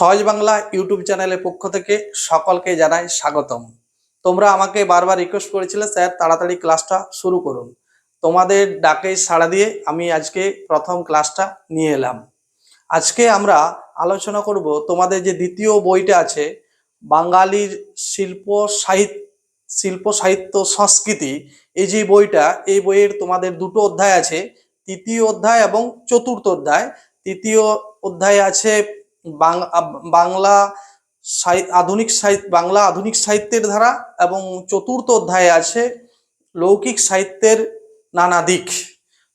সহজ বাংলা ইউটিউব চ্যানেলের পক্ষ থেকে সকলকে জানাই স্বাগতম। তোমরা আমাকে বারবার রিকোয়েস্ট করেছিলে, স্যার, তাড়াতাড়ি ক্লাসটা শুরু করুন। তোমাদের ডাকে সাড়া দিয়ে আমি আজকে প্রথম ক্লাসটা নিয়ে এলাম। আজকে আমরা আলোচনা করব তোমাদের যে দ্বিতীয় বইটা আছে, বাঙালির শিল্প সাহিত্য শিল্প সাহিত্য সংস্কৃতি। এই যে বইটা, এই বইয়ের তোমাদের দুটো অধ্যায় আছে, তৃতীয় অধ্যায় এবং চতুর্থ অধ্যায়। তৃতীয় অধ্যায় আছে বাংলা আধুনিক সাহিত্য বাংলা আধুনিক সাহিত্যের ধারা এবং চতুর্থ অধ্যায়ে আছে লৌকিক সাহিত্যের নানা দিক।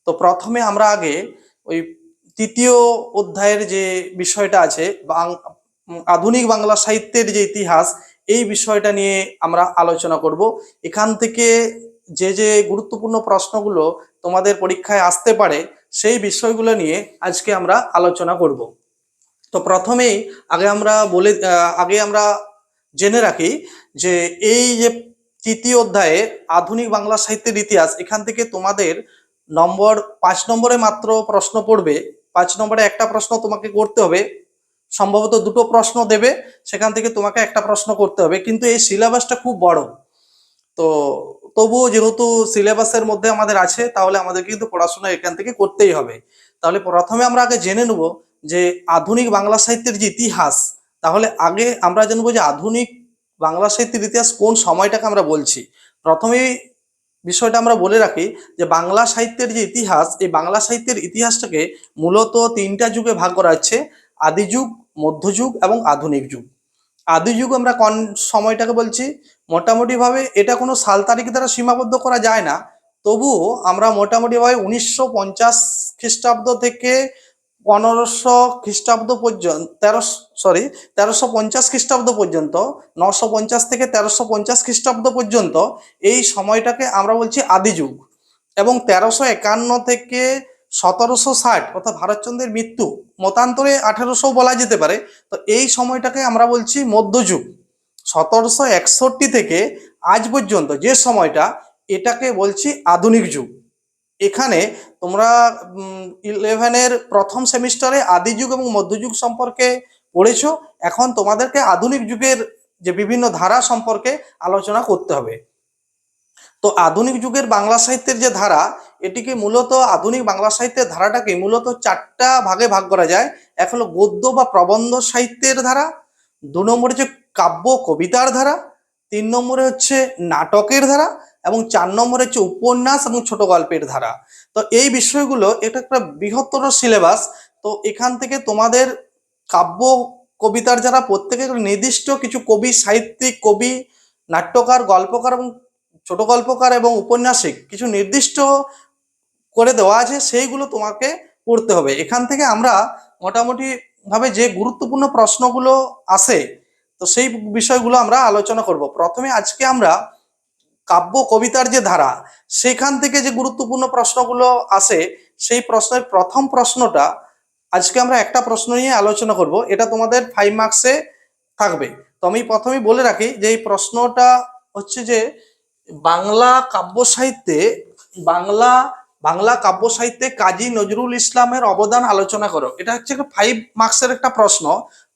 তো প্রথমে আমরা আগে ওই তৃতীয় অধ্যায়ের যে বিষয়টা আছে আধুনিক বাংলা সাহিত্যের যে ইতিহাস, এই বিষয়টা নিয়ে আমরা আলোচনা করব। এখান থেকে যে যে গুরুত্বপূর্ণ প্রশ্নগুলো তোমাদের পরীক্ষায় আসতে পারে, সেই বিষয়গুলো নিয়ে আজকে আমরা আলোচনা করব। তো প্রথমেই আগে আমরা বলে আগে আমরা জেনে রাখি যে এই যে তৃতীয় অধ্যায়ে আধুনিক বাংলা সাহিত্যের ইতিহাস, এখান থেকে তোমাদের নম্বর, পাঁচ নম্বরে মাত্র প্রশ্ন পড়বে। পাঁচ নম্বরে একটা প্রশ্ন তোমাকে করতে হবে। সম্ভবত দুটো প্রশ্ন দেবে, সেখান থেকে তোমাকে একটা প্রশ্ন করতে হবে। কিন্তু এই সিলেবাসটা খুব বড়। তো তবুও যেহেতু সিলেবাসের মধ্যে আমাদের আছে, তাহলে আমাদের কিন্তু পড়াশোনা এখান থেকে করতেই হবে। তাহলে প্রথমে আমরা আগে জেনে নেব যে আধুনিক বাংলা সাহিত্যের যে ইতিহাস, তাহলে আগে আমরা জানব যে আধুনিক বাংলা সাহিত্যের ইতিহাস কোন সময়টাকে আমরা বলছি। প্রথমেই বিষয়টা আমরা বলে রাখি যে বাংলা সাহিত্যের যে ইতিহাস, এই বাংলা সাহিত্যের ইতিহাসটাকে মূলত তিনটা যুগে ভাগ করা হচ্ছে আদি যুগ মধ্যযুগ এবং আধুনিক যুগ। আদি যুগ আমরা কোন সময়টাকে বলছি? মোটামুটিভাবে এটা কোনো সাল তারিখ দ্বারা সীমাবদ্ধ করা যায় না, তবুও আমরা মোটামুটি ভাবে উনিশশো পঞ্চাশ খ্রিস্টাব্দ থেকে পনেরোশো খ্রিস্টাব্দ পর্যন্ত তেরোশো সরি তেরোশো পঞ্চাশ খ্রিস্টাব্দ পর্যন্ত, নশো পঞ্চাশ থেকে তেরোশো পঞ্চাশ খ্রিস্টাব্দ পর্যন্ত এই সময়টাকে আমরা বলছি আদি যুগ। এবং তেরোশো একান্ন থেকে সতেরোশো ষাট, অর্থাৎ ভারতচন্দ্রের মৃত্যু, মতান্তরে আঠেরোশো বলা যেতে পারে, তো এই সময়টাকে আমরা বলছি মধ্যযুগ সতেরোশো একষট্টি থেকে আজ পর্যন্ত যে সময়টা, এটাকে বলছি আধুনিক যুগ। এখানে তোমরা ইলেভেনের প্রথম সেমিস্টারে আদি যুগ এবং মধ্যযুগ সম্পর্কে পড়েছো। এখন তোমাদেরকে আধুনিক যুগের যে বিভিন্ন ধারা সম্পর্কে আলোচনা করতে হবে। তো আধুনিক যুগের বাংলা সাহিত্যের যে ধারা, এটিকে মূলত আধুনিক বাংলা সাহিত্যের ধারাটাকে মূলত চারটা ভাগে ভাগ করা যায়। এক হলো গদ্য বা প্রবন্ধ সাহিত্যের ধারা, দু নম্বরে হচ্ছে কাব্য কবিতার ধারা, তিন নম্বরে হচ্ছে নাটকের ধারা এবং চার নম্বর হচ্ছে উপন্যাস এবং ছোট গল্পের ধারা। তো এই বিষয়গুলো এটা একটা বৃহত্তর সিলেবাস। তো এখান থেকে তোমাদের কাব্য কবিতার যারা প্রত্যেকের নির্দিষ্ট কিছু কবি, সাহিত্যিক, কবি, নাট্যকার, গল্পকার এবং ছোট গল্পকার এবং উপন্যাসিক কিছু নির্দিষ্ট করে দেওয়া আছে, সেইগুলো তোমাকে পড়তে হবে। এখান থেকে আমরা মোটামুটি ভাবে যে গুরুত্বপূর্ণ প্রশ্নগুলো আসে, তো সেই বিষয়গুলো আমরা আলোচনা করব। প্রথমে আজকে আমরা কাব্য কবিতার যে ধারা, সেখান থেকে যে গুরুত্বপূর্ণ প্রশ্নগুলো আসে, সেই প্রশ্নের প্রথম প্রশ্নটা আজকে আমরা একটা প্রশ্ন নিয়ে আলোচনা করব। এটা তোমাদের ফাইভ মার্কসে থাকবে। তো আমি প্রথমেই বলে রাখি যে এই প্রশ্নটা হচ্ছে যে বাংলা কাব্য সাহিত্যে, বাংলা বাংলা কাব্য সাহিত্যে কাজী নজরুল ইসলামের অবদান আলোচনা করো। এটা হচ্ছে ফাইভ মার্কসের একটা প্রশ্ন।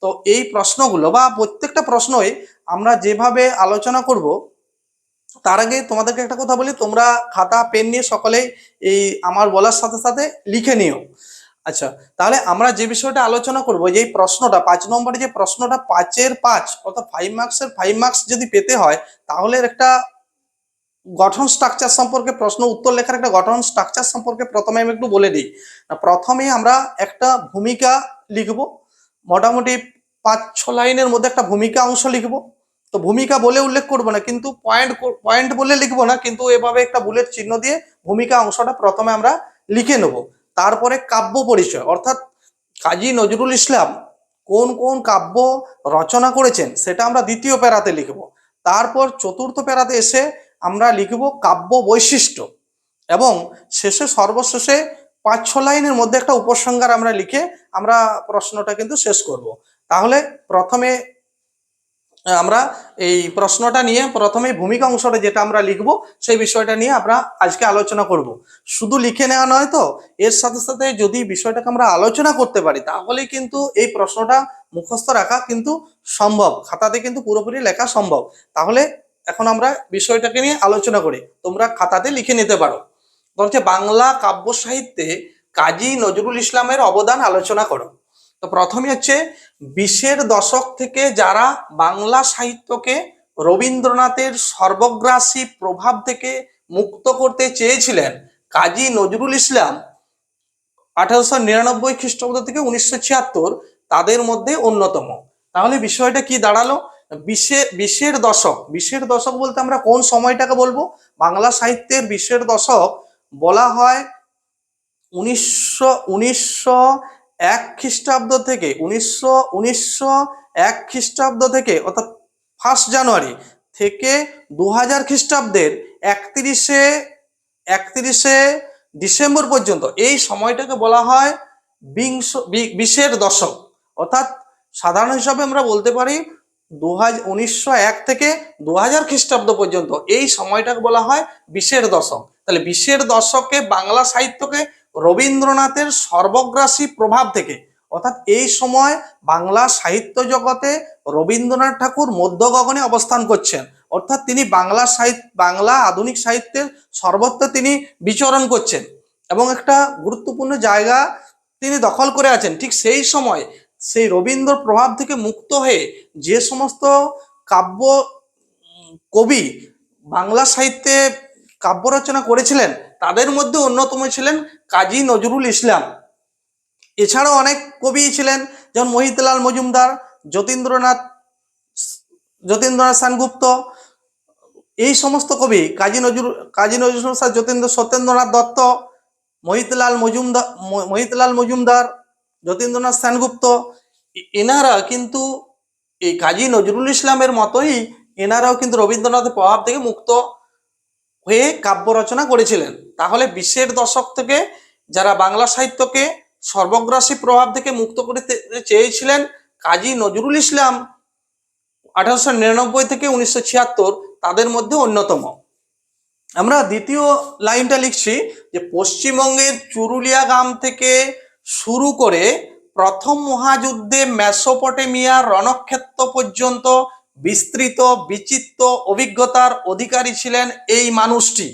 তো এই প্রশ্নগুলো বা প্রত্যেকটা প্রশ্নই আমরা যেভাবে আলোচনা করব তার আগে তোমাদেরকে একটা কথা বলি, তোমরা খাতা, পেন নিয়ে সকলেই এই আমার বলার সাথে সাথে লিখে নিও। আচ্ছা তাহলে আমরা যে বিষয়টা আলোচনা করব যে প্রশ্নটা, পাঁচ নম্বরে যে প্রশ্নটা, পাঁচের পাঁচ, অর্থাৎ ফাইভ মার্কসের ফাইভ মার্কস যদি পেতে হয়, তাহলে একটা গঠন স্ট্রাকচার সম্পর্কে প্রশ্ন, উত্তর লেখার একটা গঠন স্ট্রাকচার সম্পর্কে প্রথমে আমি একটু বলে দিই। প্রথমে আমরা একটা ভূমিকা লিখব, মোটামুটি পাঁচ ছ লাইনের মধ্যে একটা ভূমিকা অংশ লিখব। তো ভূমিকা বলে উল্লেখ করব না, কিন্তু পয়েন্ট পয়েন্ট বলে লিখব না, কিন্তু এভাবে একটা বুলেট চিহ্ন দিয়ে ভূমিকা অংশটা প্রথমে আমরা লিখে নেব। তারপরে কাব্য পরিচয়, অর্থাৎ কাজী নজরুল ইসলাম কোন কোন কাব্য রচনা করেছেন সেটা আমরা দ্বিতীয় প্যারাতে লিখব। তারপর চতুর্থ প্যারাতে এসে আমরা লিখব কাব্য বৈশিষ্ট্য এবং শেষে সর্বশেষে পাঁচ ছ লাইনের মধ্যে একটা উপসংহার আমরা লিখে আমরা প্রশ্নটা কিন্তু শেষ করব। তাহলে প্রথমে আমরা এই প্রশ্নটা নিয়ে প্রথমে ভূমিকা অংশটা যেটা আমরা লিখব, সেই বিষয়টা নিয়ে আমরা আজকে আলোচনা করব। শুধু লিখে নেওয়া নয় তো, এর সাথে সাথে যদি বিষয়টাকে আমরা আলোচনা করতে পারি, তাহলেই কিন্তু এই প্রশ্নটা মুখস্থ রাখা কিন্তু সম্ভব, খাতাতে কিন্তু পুরোপুরি লেখা সম্ভব। তাহলে এখন আমরা বিষয়টাকে নিয়ে আলোচনা করি, তোমরা খাতাতে লিখে নিতে পারো। বলছে, বাংলা কাব্য সাহিত্যে কাজী নজরুল ইসলামের অবদান আলোচনা করো। তো প্রথমে হচ্ছে বিশের দশক থেকে যারা বাংলা সাহিত্যকে রবীন্দ্রনাথের সর্বগ্রাসী প্রভাব থেকে মুক্ত করতে চেয়েছিলেন কাজী নজরুল ইসলাম আঠারোশো নিরানব্বই খ্রিস্টাব্দ থেকে উনিশশো ছিয়াত্তর, তাদের মধ্যে অন্যতম। তাহলে বিষয়টা কি দাঁড়াল? বিশের বিশের দশক বিশের দশক বলতে আমরা কোন সময়টাকে বলব? বাংলা সাহিত্যের বিশের দশক বলা হয় উনিশশো উনিশশো এক খ্রিস্টাব্দ থেকে উনিশশো উনিশশো এক খ্রিস্টাব্দ থেকে, অর্থাৎ ফার্স্ট জানুয়ারি থেকে দু হাজার খ্রিস্টাব্দের একত্রিশে একত্রিশে ডিসেম্বর পর্যন্ত, এই সময়টাকে বলা হয় বিংশ বিশের দশক। অর্থাৎ সাধারণ হিসাবে আমরা বলতে পারি দু এক থেকে দু হাজার খ্রিস্টাব্দ পর্যন্ত, এই সময়টাকে বলা হয় বিশের দশক। তাহলে বিশের দশকে বাংলা সাহিত্যকে রবীন্দ্রনাথের সর্বগ্রাসী প্রভাব থেকে, অর্থাৎ এই সময় বাংলা সাহিত্য জগতে রবীন্দ্রনাথ ঠাকুর মধ্য গগনে অবস্থান করছেন। অর্থাৎ তিনি বাংলা সাহিত্য বাংলা আধুনিক সাহিত্যের সর্বত্র তিনি বিচরণ করছেন এবং একটা গুরুত্বপূর্ণ জায়গা তিনি দখল করে আছেন। ঠিক সেই সময় সেই রবীন্দ্র প্রভাব থেকে মুক্ত হয়ে যে সমস্ত কাব্য কবি বাংলা সাহিত্যে কাব্য রচনা করেছিলেন তাদের মধ্যে অন্যতম ছিলেন কাজী নজরুল ইসলাম। এছাড়াও অনেক কবি ছিলেন, যেমন মহিতলাল মজুমদার, যতীন্দ্রনাথ যতীন্দ্রনাথ সেনগুপ্ত। এই সমস্ত কবি, কাজী নজরুল কাজী নজরুল স্যার যতীন্দ্র, সত্যেন্দ্রনাথ দত্ত, মহিতলাল মজুমদার মহিতলাল মজুমদার, যতীন্দ্রনাথ সেনগুপ্ত এনারা কিন্তু এই কাজী নজরুল ইসলামের মতোই এনারাও কিন্তু রবীন্দ্রনাথের প্রভাব থেকে মুক্ত। হয়ে কাব্য রচনা করেছিলেন। তাহলে বিশের দশক থেকে যারা বাংলা সাহিত্যকে সর্বগ্রাসী প্রভাব থেকে মুক্ত করতে চেয়েছিলেন কাজী নজরুল ইসলাম আঠারোশো নিরানব্বই থেকে উনিশশো ছিয়াত্তর, তাদের মধ্যে অন্যতম। আমরা দ্বিতীয় লাইনটা লিখছি যে পশ্চিমবঙ্গের চুরুলিয়া গ্রাম থেকে শুরু করে প্রথম মহাযুদ্ধে মেসোপটেমিয়া রণক্ষেত্র পর্যন্ত বিস্তৃত, বিচিত্র, অভিজ্ঞতার অধিকারী ছিলেন এই মানুষটি।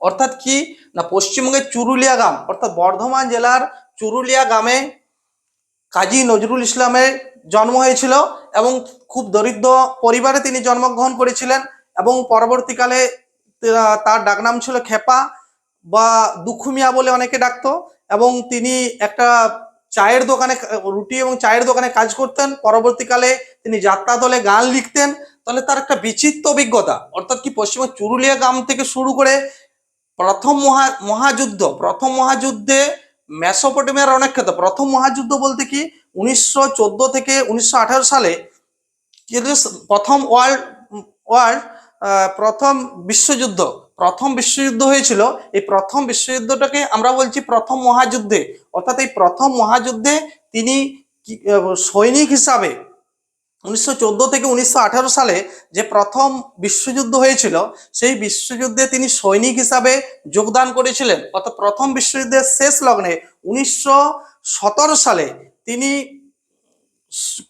অর্থাৎ কি? না, পশ্চিমবঙ্গের চুরুলিয়া গ্রাম, অর্থাৎ বর্ধমান জেলার চুরুলিয়া গ্রামে কাজী নজরুল ইসলামের জন্ম হয়েছিল এবং খুব দরিদ্র পরিবারে তিনি জন্মগ্রহণ করেছিলেন এবং পরবর্তীকালে তার ডাকনাম ছিল খেপা বা দুখুমিয়া বলে অনেকে ডাকতো এবং তিনি একটা চায়ের দোকানে, রুটি এবং চায়ের দোকানে কাজ করতেন, পরবর্তীকালে তিনি যাত্রা দলে গান লিখতেন। তাহলে তার একটা বিচিত্র অভিজ্ঞতা। অর্থাৎ কি পশ্চিমবঙ্গ চুরুলিয়া গ্রাম থেকে শুরু করে প্রথম মহা, মহাযুদ্ধ, প্রথম মহাযুদ্ধে মেসোপটেমিয়ার অনেক ক্ষেত্রে, প্রথম মহাযুদ্ধ বলতে কি উনিশশো চোদ্দ থেকে উনিশশো আঠারো সালে প্রথম ওয়ার্ল্ড ওয়ার্ল্ড প্রথম বিশ্বযুদ্ধ প্রথম বিশ্বযুদ্ধ হয়েছিল। এই প্রথম বিশ্বযুদ্ধটাকে আমরা বলছি প্রথম মহাযুদ্ধে। অর্থাৎ এই প্রথম মহাযুদ্ধে তিনি সৈনিক হিসাবে উনিশশো চোদ্দ থেকে উনিশশো আঠারো সালে যে প্রথম বিশ্বযুদ্ধ হয়েছিল, সেই বিশ্বযুদ্ধে তিনি সৈনিক হিসাবে যোগদান করেছিলেন। অর্থাৎ প্রথম বিশ্বযুদ্ধের শেষ লগ্নে উনিশশো সতেরো সালে তিনি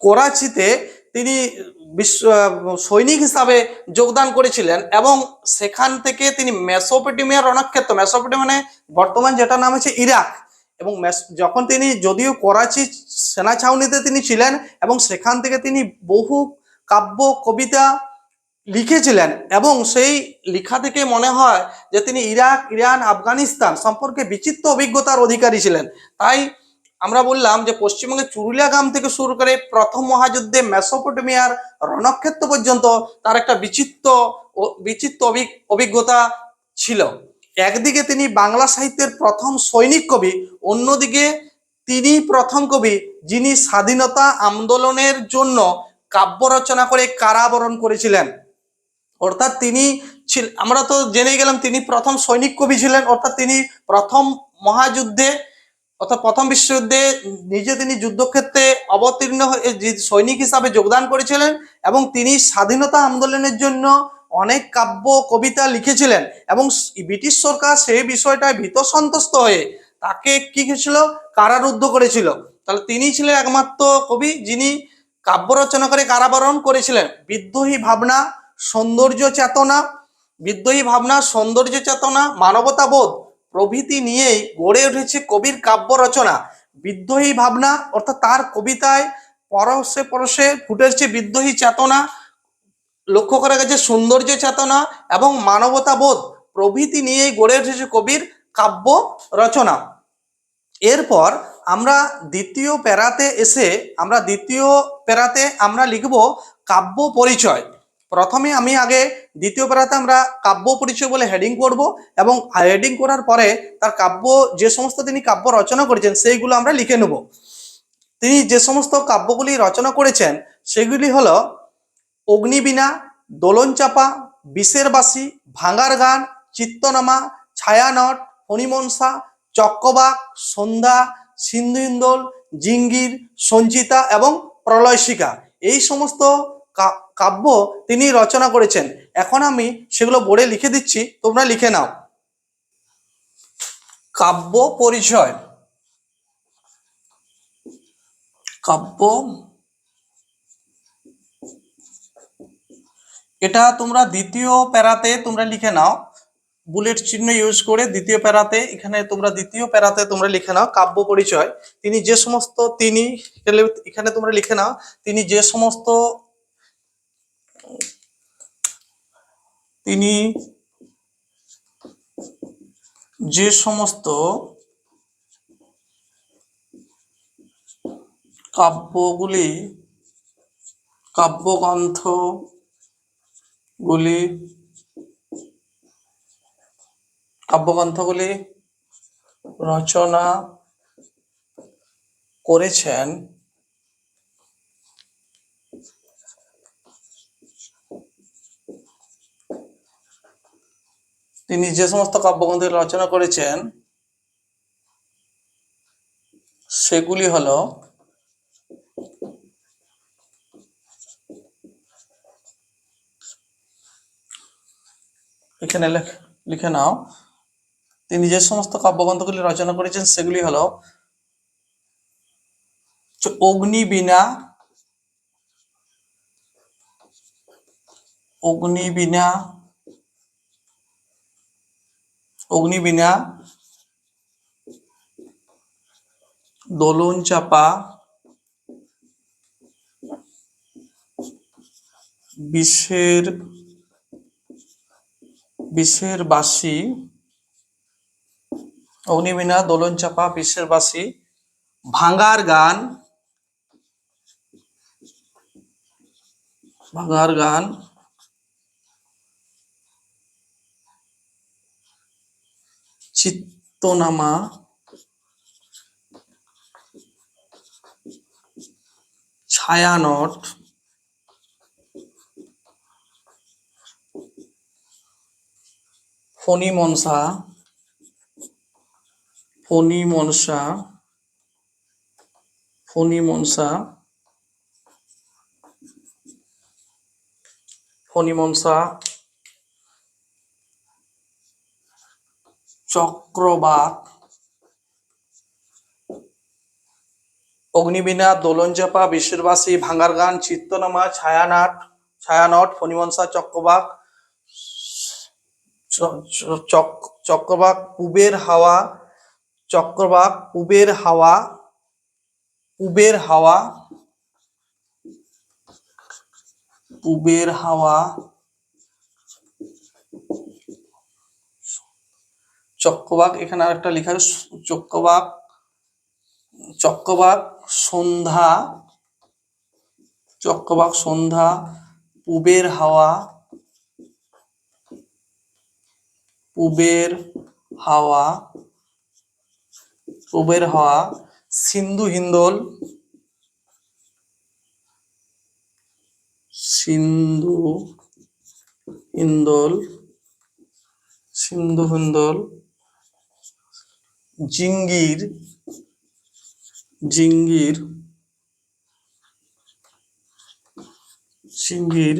করাচিতে তিনি বিশ্ব সৈনিক হিসাবে যোগদান করেছিলেন এবং সেখান থেকে তিনি মেসোপটেমিয়ার রণক্ষেত্র, মেসোপটেমিয়া মানে বর্তমান যেটা নাম হচ্ছে ইরাক এবং যখন তিনি, যদিও করাচি সেনা ছাউনিতে তিনি ছিলেন এবং সেখান থেকে তিনি বহু কাব্য, কবিতা লিখেছিলেন এবং সেই লেখা থেকে মনে হয় যে তিনি ইরাক, ইরান, আফগানিস্তান সম্পর্কে বিচিত্র অভিজ্ঞতার অধিকারী ছিলেন। তাই আমরা বললাম যে পশ্চিমবঙ্গের চুরুলিয়া গ্রাম থেকে শুরু করে প্রথম মহাযুদ্ধে মেসোপটেমিয়ার রণক্ষেত্র পর্যন্ত তার একটা বিচিত্র বিচিত্র অভি- অভিজ্ঞতা ছিল। একদিকে তিনি বাংলা সাহিত্যের প্রথম সৈনিক কবি, অন্যদিকে তিনি প্রথম কবি যিনি স্বাধীনতা আন্দোলনের জন্য কাব্য রচনা করে কারাবরণ করেছিলেন। অর্থাৎ তিনি আমরা তো জেনে গেলাম তিনি প্রথম সৈনিক কবি ছিলেন, অর্থাৎ তিনি প্রথম মহাযুদ্ধে, অর্থাৎ প্রথম বিশ্বযুদ্ধে নিজে তিনি যুদ্ধক্ষেত্রে অবতীর্ণ হয়ে সৈনিক হিসাবে যোগদান করেছিলেন এবং তিনি স্বাধীনতা আন্দোলনের জন্য অনেক কাব্য, কবিতা লিখেছিলেন এবং ব্রিটিশ সরকার সেই বিষয়টায় ভীত সন্তুষ্ট হয়ে তাকে কি করেছিল? কারারুদ্ধ করেছিল। তাহলে তিনি ছিলেন একমাত্র কবি যিনি কাব্য রচনা করে কারাবরণ করেছিলেন। বিদ্রোহী ভাবনা, সৌন্দর্য চেতনা, বিদ্রোহী ভাবনা, সৌন্দর্য চেতনা মানবতাবোধ প্রভৃতি নিয়েই গড়ে উঠেছে কবির কাব্য রচনা। বিদ্রোহী ভাবনা অর্থাৎ তার কবিতায় পরশে পরশে ফুটেছে বিদ্রোহী চেতনা লক্ষ্য করা গেছে সৌন্দর্য চেতনা এবং মানবতাবোধ প্রভৃতি নিয়েই গড়ে উঠেছে কবির কাব্য রচনা। এরপর আমরা দ্বিতীয় প্যারাতে এসে আমরা দ্বিতীয় প্যারাতে আমরা লিখব কাব্য পরিচয়। প্রথমে আমি আগে দ্বিতীয় প্যারাতে আমরা কাব্য পরিচয় বলে হেডিং করব এবং হেডিং করার পরে তার কাব্য যে সমস্ত তিনি কাব্য রচনা করেছেন সেইগুলো আমরা লিখে নেব। তিনি যে সমস্ত কাব্যগুলি রচনা করেছেন, সেগুলি হলো অগ্নিবীণা দোলন চাপা বিষের বাসি ভাঙার গান চিত্তনামা, ছায়ানট ফণিমনসা চক্রবাক সন্ধ্যা সিন্ধু ইন্দোল জিঙ্গির, সঞ্চিতা এবং প্রলয়শিকা। এই সমস্ত কাব্য তিনি রচনা করেছেন। এখন আমি সেগুলো বোর্ডে লিখে দিচ্ছি, তোমরা লিখে নাও। কাব্য পরিচয়। কাব্য এটা তোমরা দ্বিতীয় প্যারাতে তোমরা লিখে নাও। বুলেট চিহ্ন ইউজ করে দ্বিতীয় প্যারাতে, এখানে তোমরা দ্বিতীয় প্যারাতে তোমরা লিখে নাও, কাব্য পরিচয়। তিনি যে সমস্ত, তিনি এখানে তোমরা লিখে নাও, তিনি যে সমস্ত, তিনি যে সমস্ত কাব্যগুলি, কাব্যগ্রন্থ গুলি কাব্যগ্রন্থগুলি রচনা করেছেন তিনি যে সমস্ত কাব্যগ্রন্থ রচনা করেছেন সেগুলি হলো এখানে লেখ- লিখে নাও। তিনি যে সমস্ত কাব্যগ্রন্থগুলি রচনা করেছেন, সেগুলি হলো অগ্নিবীণা অগ্নিবীণা অগ্নিবীণা, দোলন চাপা, বিষের বিষের বাসি অগ্নিবীণা দোলন চাপা বিষের বাসি ভাঙার গান ভাঙার গান চিত্তনামা ছায়ানট ফণি মনসা ফণি মনসা ফণি মনসা ফণি মনসা চক্রবাক অগ্নিবীণা দোলনচাপা বিশ্ববাসী ভাঙার গান চিত্তনামা, ছায়ানাট, ছায়ানট ফণিমনসা চক্রবাক চক্রবাক পুবের হাওয়া, চক্রবাক পুবের হাওয়া পুবের হাওয়া পুবের হাওয়া, চক্রবাক, এখানে আরেকটা লেখা আছে স- চক্রবাক চক্রবাক সন্ধ্যা চক্রবাক সন্ধ্যা, পুবের হাওয়া পুবের হাওয়া পুবের হাওয়া সিন্ধু হিন্দোল সিন্ধু হিন্দোল সিন্ধু হিন্দোল জিঙ্গির জিঙ্গির সিংহীর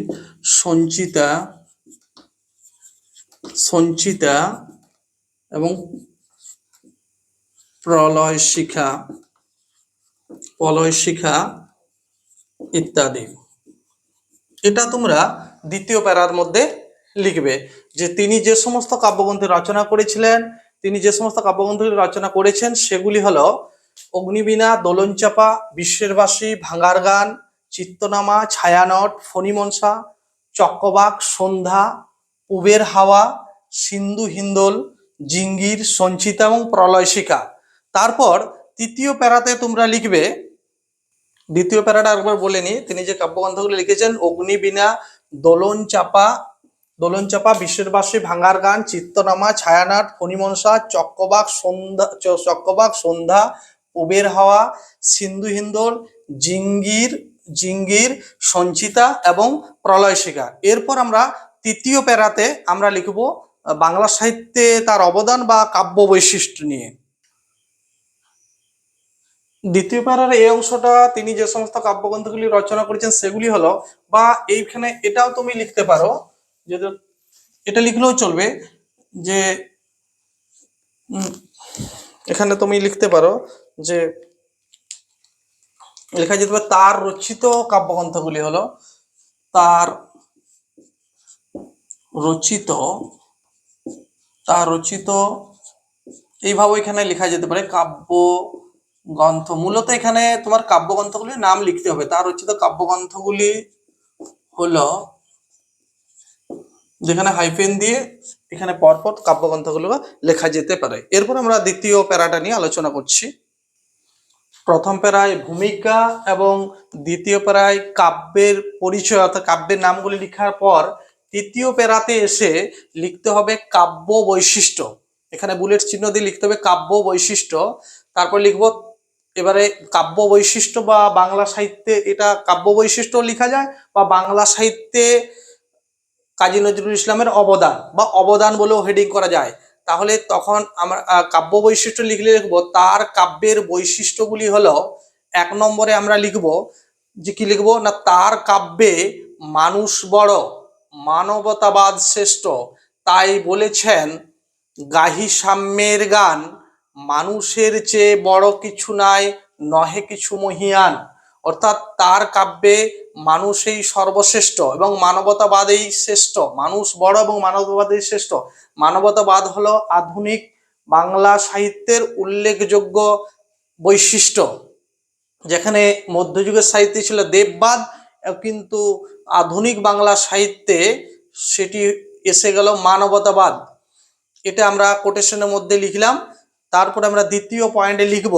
সঞ্চিতা সঞ্চিতা এবং প্রলয় শিখা প্রলয় শিখা ইত্যাদি। এটা তোমরা দ্বিতীয় প্যারার মধ্যে লিখবে যে তিনি যে সমস্ত কাব্যগ্রন্থ রচনা করেছিলেন, তিনি যে সমস্ত কাব্যগ্রন্থ রচনা করেছেন, সেগুলি হলো অগ্নিবীণা, দোলনচাপা বিশ্বের বাসী ভাঙার গান, চিত্তনামা, ছায়ানট, ফণিমনসা, চক্রবাক, সন্ধ্যা, পুবের হাওয়া সিন্ধু হিন্দোল, জিঙ্গির, সঞ্চিতা এবং প্রলয় শিখা। তারপর তৃতীয় প্যারাতে তোমরা লিখবে, দ্বিতীয় প্যারাটা একবার বলে নি, তিনি যে কাব্যগ্রন্থগুলো লিখেছেন, অগ্নিবীণা দোলন চাপা দোলন চাপা বিশ্বের বাসী ভাঙার গান, চিত্তনামা, ছায়ানাট, ফণিমনসা চক্কবাক সন্ধ্যা, চ- চক্কবাক সন্ধ্যা, উবের হাওয়া, সিন্ধু হিন্দোল, জিঙ্গির জিঙ্গির, সঞ্চিতা এবং প্রলয় শিখা। এরপর আমরা তৃতীয় প্যারাতে আমরা লিখব বাংলা সাহিত্যে তার অবদান বা কাব্য বৈশিষ্ট্য নিয়ে। দ্বিতীয় প্যারার এই অংশটা তিনি যে সমস্ত কাব্যগ্রন্থগুলি রচনা করেছেন সেগুলি হলো, বা এইখানে এটাও তুমি লিখতে পারো, যে এটা লিখলেও চলবে, যে এখানে তুমি লিখতে পারো, যে, লেখা যেতে পারে তার রচিত কাব্যগ্রন্থগুলি হলো, তার রচিত তার রচিত, এইভাবে এখানে লেখা যেতে পারে, কাব্য গ্রন্থ। মূলত এখানে তোমার কাব্যগ্রন্থগুলির নাম লিখতে হবে। তার রচিত কাব্যগ্রন্থগুলি হলো, যেখানে হাইফেন দিয়ে এখানে পরপর কাব্যগ্রন্থগুলো লেখা যেতে পারে। এরপর আমরা দ্বিতীয় প্যারাটা নিয়ে আলোচনা করছি। প্রথম প্যারায় ভূমিকা এবং দ্বিতীয় প্যারায় কাব্যের পরিচয়, অর্থাৎ কাব্যের নামগুলি লেখার পর তৃতীয় প্যারাতে এসে লিখতে হবে কাব্য বৈশিষ্ট্য। এখানে বুলেট চিহ্ন দিয়ে লিখতে হবে কাব্য বৈশিষ্ট্য। তারপর লিখব এবারে কাব্য বৈশিষ্ট্য বা বাংলা সাহিত্যে এটা কাব্য বৈশিষ্ট্য লেখা যায় বা বাংলা সাহিত্যে কাজী নজরুল ইসলামের অবদান বা অবদান বলেও হেডিং করা যায়। তাহলে তখন আমরা কাব্য বৈশিষ্ট্য লিখলে লিখব, তার কাব্যের বৈশিষ্ট্যগুলি হলো, এক নম্বরে আমরা লিখব যে কি লিখব? না, তার কাব্যে মানুষ বড়। মানবতাবাদ শ্রেষ্ঠ। তাই বলেছেন, গাহি সাম্যের গান, মানুষের চেয়ে বড় কিছু নাই, নহে কিছু মহিয়ান। অর্থাৎ তার কাব্যে মানুষই সর্বশ্রেষ্ঠ এবং মানবতাবাদেই শ্রেষ্ঠ। মানুষ বড় এবং মানবতাবাদেই শ্রেষ্ঠ। মানবতাবাদ হলো আধুনিক বাংলা সাহিত্যের উল্লেখযোগ্য বৈশিষ্ট্য। যেখানে মধ্যযুগের সাহিত্যে ছিল দেববাদ কিন্তু আধুনিক বাংলা সাহিত্যে সেটি এসে গেল মানবতাবাদ। এটা আমরা কোটেশনের মধ্যে লিখলাম। তারপরে আমরা দ্বিতীয় পয়েন্টে লিখব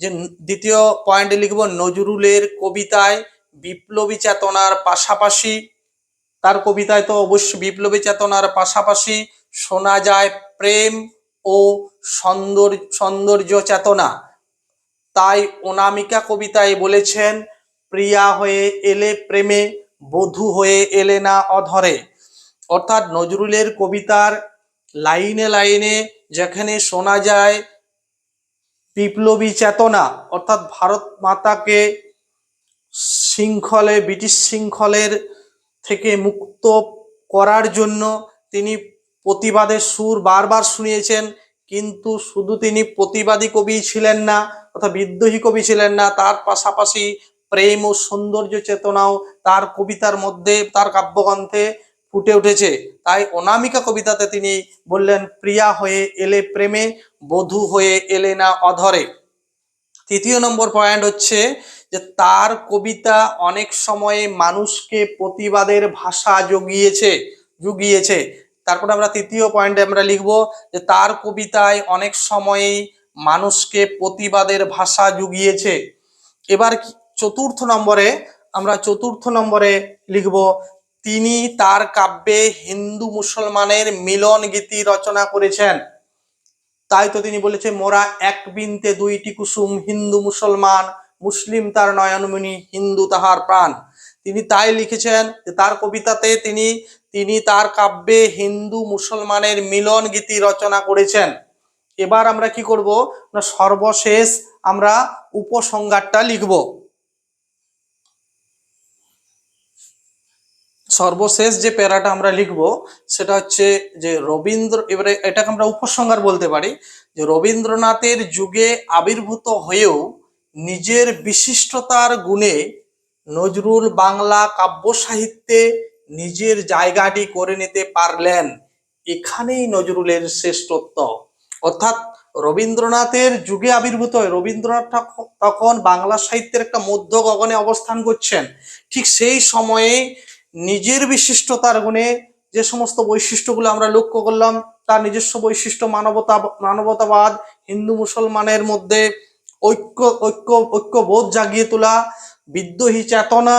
যে দ্বিতীয় পয়েন্টে লিখব নজরুলের কবিতায় বিপ্লবী চেতনার পাশাপাশি। তার কবিতায় তো অবশ্যই বিপ্লবী চেতনার পাশাপাশি শোনা যায় প্রেম ও সৌন্দর্য সৌন্দর্য চেতনা। তাই অনামিকা কবিতায় বলেছেন প্রিয়া হয়ে এলে প্রেমে, বধূ হয়ে এলে না অধরে। অর্থাৎ নজরুলের কবিতার লাইনে লাইনে যেখানে শোনা যায় বিপ্লবী চেতনা, অর্থাৎ ভারত মাতাকে শৃঙ্খলে, ব্রিটিশ শৃঙ্খলের থেকে মুক্ত করার জন্য তিনি প্রতিবাদের সুর বারবার শুনিয়েছেন, কিন্তু শুধু তিনি প্রতিবাদী কবি ছিলেন না, অর্থাৎ বিদ্রোহী কবি ছিলেন না, তার পাশাপাশি প্রেম ও সৌন্দর্য চেতনাও তার কবিতার মধ্যে, তার কাব্যগ্রন্থে ফুটে উঠেছে। তাই অনামিকা কবিতাতে তিনি বললেন, প্রিয়া হয়ে এলে প্রেমে, বধূ হয়ে এলে না অধরে। তৃতীয় নম্বর পয়েন্ট হচ্ছে যে, তার কবিতা অনেক সময়ে মানুষকে প্রতিবাদের ভাষা জুগিয়েছে জুগিয়েছে। তারপরে আমরা তৃতীয় পয়েন্টে আমরা লিখব যে, তার কবিতায় অনেক সময়েই মানুষকে প্রতিবাদের ভাষা জুগিয়েছে। এবার চতুর্থ নম্বরে, আমরা চতুর্থ নম্বরে লিখব, তিনি তার কাব্যে হিন্দু মুসলমানের মিলন গীতি রচনা করেছেন। তাই তো তিনি বলেছে, মোরা এক বিনতে দুইটি কুসুম, হিন্দু মুসলমান, মুসলিম তার নয়নমণি, হিন্দু তাহার প্রাণ। তিনি তাই লিখেছেন তার কবিতাতে তিনি তিনি তার কাব্যে হিন্দু মুসলমানের মিলন গীতি রচনা করেছেন। এবার আমরা কি করব? না, সর্বশেষ আমরা উপসংহারটা লিখব। সর্বশেষ যে প্যারাটা আমরা লিখব, সেটা হচ্ছে যে রবীন্দ্র, এবারে এটাকে আমরা উপসংহার বলতে পারি, যে রবীন্দ্রনাথের যুগে আবির্ভূত হয়েও নিজের বিশিষ্টতার গুণে নজরুল বাংলা কাব্য সাহিত্যে নিজের জায়গাটি করে নিতে পারলেন। এখানেই নজরুলের শ্রেষ্ঠত্ব। অর্থাৎ রবীন্দ্রনাথের যুগে আবির্ভূত হয়ে, রবীন্দ্রনাথ তখন বাংলা সাহিত্যের একটা মধ্য গগনে অবস্থান করছেন, ঠিক সেই সময়ে নিজের বিশিষ্টতার গুণে যে সমস্ত বৈশিষ্ট্যগুলো আমরা লক্ষ্য করলাম, তার নিজস্ব বৈশিষ্ট্য মানবতা, মানবতাবাদ, হিন্দু মুসলমানের মধ্যে ঐক্য ঐক্য, ঐক্যবোধ জাগিয়ে তোলা, বিদ্রোহী চেতনা,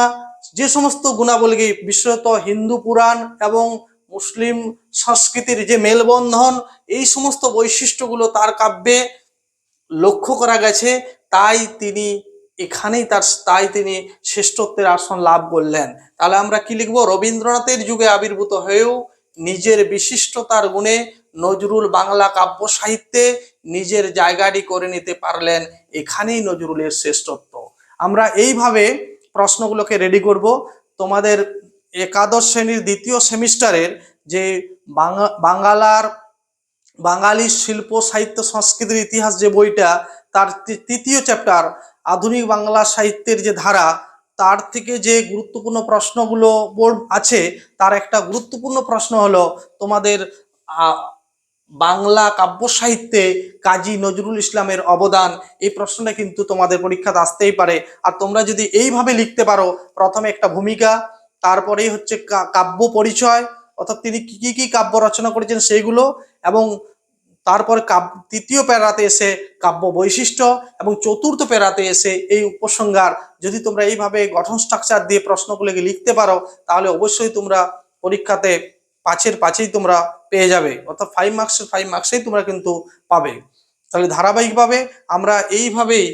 যে সমস্ত গুণাবলী বিশেষত হিন্দু পুরাণ এবং মুসলিম সংস্কৃতির যে মেলবন্ধন, এই সমস্ত বৈশিষ্ট্যগুলো তার কাব্যে লক্ষ্য করা গেছে, তাই তিনি এখানেই তার তাই তিনি শ্রেষ্ঠত্বের আসন লাভ করলেন। তাহলে আমরা কি লিখব? রবীন্দ্রনাথের যুগে আবির্ভূত হয়েও নিজের বিশিষ্টতার গুণে নজরুল বাংলা কাব্য সাহিত্যে নিজের জায়গাটি করে নিতে পারলেন। এখানেই নজরুলের শ্রেষ্ঠত্ব। আমরা এইভাবে প্রশ্নগুলোকে রেডি করব। তোমাদের একাদশ শ্রেণির দ্বিতীয় সেমিস্টারের যে বাংলা বাংলার বাঙালি শিল্প সাহিত্য সংস্কৃতির ইতিহাস যে বইটা, তার তৃতীয় চ্যাপ্টার আধুনিক বাংলা সাহিত্যের যে ধারা, তার থেকে যে গুরুত্বপূর্ণ প্রশ্নগুলো বোর্ড আছে, তার একটা গুরুত্বপূর্ণ প্রশ্ন হলো, তোমাদের বাংলা কাব্য সাহিত্যে কাজী নজরুল ইসলামের অবদান, এই প্রশ্নটা কিন্তু তোমাদের পরীক্ষাতে আসতেই পারে। আর তোমরা যদি এইভাবে লিখতে পারো, প্রথমে একটা ভূমিকা, তারপরেই হচ্ছে কাব্য পরিচয়, অর্থাৎ তিনি কি কি কাব্য রচনা করেছেন সেইগুলো এবং তারপরে কাব্য তৃতীয় প্যারাতে এসে কাব্য বৈশিষ্ট্য এবং চতুর্থ প্যারাতে এসে এই উপসংহার। যদি তোমরা এইভাবে গঠন স্ট্রাকচার দিয়ে প্রশ্নগুলোকে লিখতে পারো, তাহলে অবশ্যই তোমরা পরীক্ষাতে পাঁচের পাঁচেই তোমরা পেয়ে যাবে। অর্থাৎ ফাইভ মার্কসের ফাইভ মার্কসেই তোমরা কিন্তু পাবে। তাহলে ধারাবাহিকভাবে আমরা এইভাবেই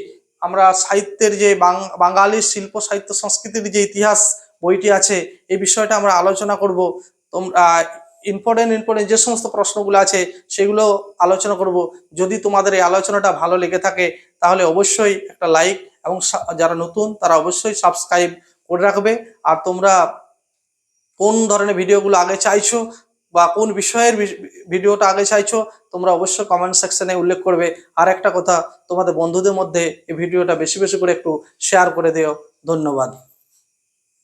আমরা সাহিত্যের যে বাঙালির শিল্প, সাহিত্য, সংস্কৃতির যে ইতিহাস বইটি আছে, এই বিষয়টা আমরা আলোচনা করব। তোমরা ইম্পর্টেন্ট ইম্পর্টেন্ট যে সমস্ত প্রশ্নগুলো আছে সেগুলো আলোচনা করব। যদি তোমাদের এই আলোচনাটা ভালো লেগে থাকে, তাহলে অবশ্যই একটা লাইক এবং যারা নতুন, তারা অবশ্যই সাবস্ক্রাইব করে রাখবে। আর তোমরা কোন ধরনের ভিডিওগুলো আগে চাইছো বা কোন বিষয়ের ভিডিওটা আগে চাইছো, তোমরা অবশ্যই কমেন্ট সেকশনে উল্লেখ করবে। আর একটা কথা, তোমাদের বন্ধুদের মধ্যে এই ভিডিওটা বেশি বেশি করে একটু শেয়ার করে দিও। ধন্যবাদ।